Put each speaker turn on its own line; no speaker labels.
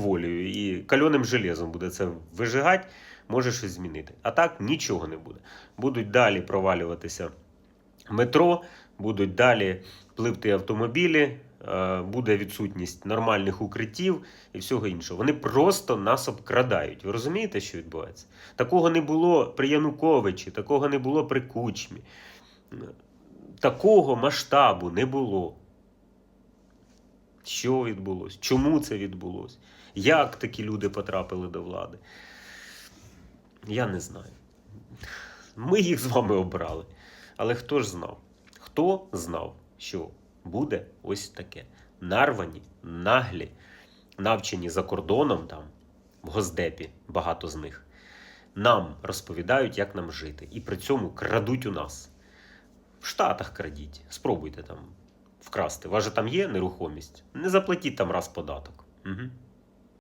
волею і кальоним железом буде це вижигати, може щось змінити. А так нічого не буде. Будуть далі провалюватися метро, будуть далі пливти автомобілі, е, буде відсутність нормальних укриттів і всього іншого. Вони просто нас обкрадають. Ви розумієте, що відбувається? Такого не було при Януковичі, такого не було при Кучмі. Такого масштабу не було. Що відбулося? Чому це відбулося? Як такі люди потрапили до влади? Я не знаю. Ми їх з вами обрали. Але хто ж знав? Хто знав, що буде ось таке? Нарвані, наглі, навчені за кордоном там, в Госдепі, багато з них. Нам розповідають, як нам жити. І при цьому крадуть у нас. В Штатах крадіть. Спробуйте там вкрасти. У вас же там є нерухомість. Не заплатіть там раз податок. Угу.